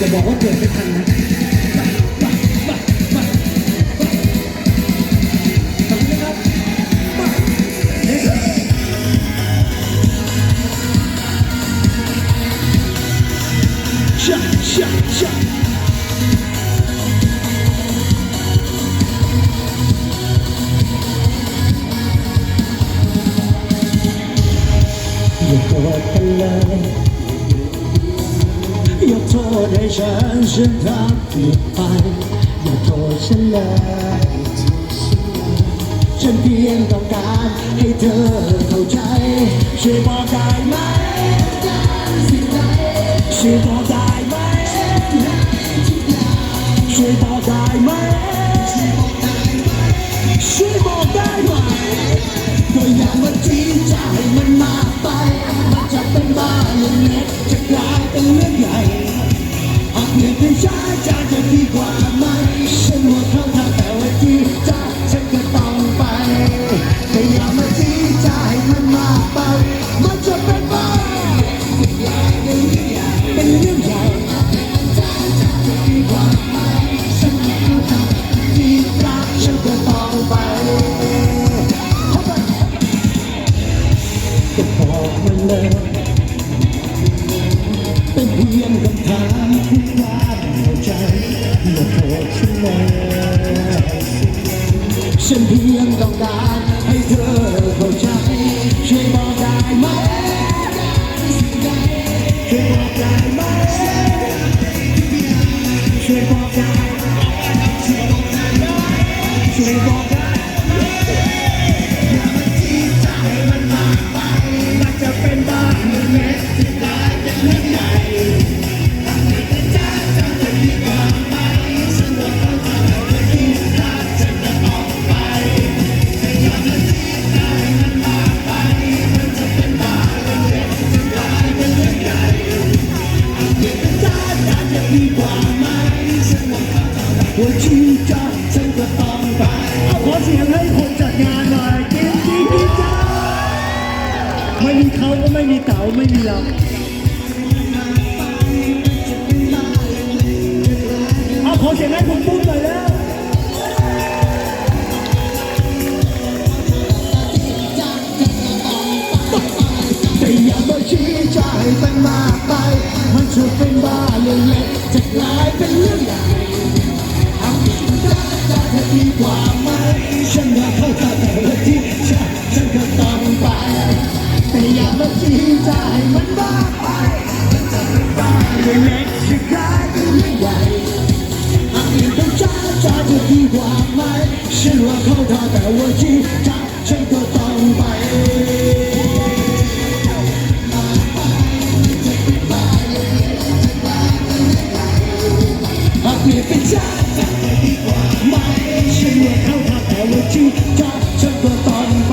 จะบอกว่าเกิดไม่ทันนะขอบคุณนะครับชะชะชะอย่าโกรธกันเลยอย่าโท ษให้ฉันฉันทำผิดไปอย่าโทษฉันเลยฉันเพียงต้องการให้เธอเข้าใจช่วยบอกได้ไหมช่วยบอกได้ไหมช่วยบอกได้ไหมช่วยบอกได้ไหมก็อย่ามาทิ้งใจมันมากไปมันจะเป็นบ้าเรื่องเล็กจะกลายเป็นเรื่อง ใหญ่ากเป็นช้าจจะดีกว่าไหมฉันว่าเขาทางแต่ว่าที่จะฉันก็ต้องไปแต่อย่ามาทิ้ใจมันมากไปมันจะเป็นบ้าเป็นเรื่องใหญ่ที่รักฉันก็ต้องไปก็บอกมันเลย เป็นเพียงคำถามที่ความเข้าใจอย่าโทษฉันเลยฉันเพียงต้องการให้เธอเข้าใจช่วยบอกได้ไหมช่วยบอกได้ไหมช่วยบอกได้ช่วยบอกได้ ว่าชีวิตจะฉันก็ต้องไปเอาขอเสียงให้คนจัดงานหน่อยกินกินกินจ้าไม่มีเขาก็ไม่มีเต๋าไม่มีเราเอาขอเสียงให้คุณปุ้มหน่อยแล้วแต่อย่ามาชี้ใจมันมากไปมันจะเป็นบ้า กจะกลายเป็นเรื่องใหญ่ทำผิดได้จะดีกว่าไหมฉันอยากเข้าใจแต่ละที่ฉันฉันก็ต้องไปแต่อย่ามาชี้ใจมันมาไปมันจะเป็นบ้าเรื่องเล็กจะกลายเป็นเรื่องใหญ่หากเปลี่ยนเป็นจ้าจ้าจะดีกว่าไหมฉันว่าเข้าท่าแต่ว่าชี้ใจฉันก็ กับฉันก็ตอน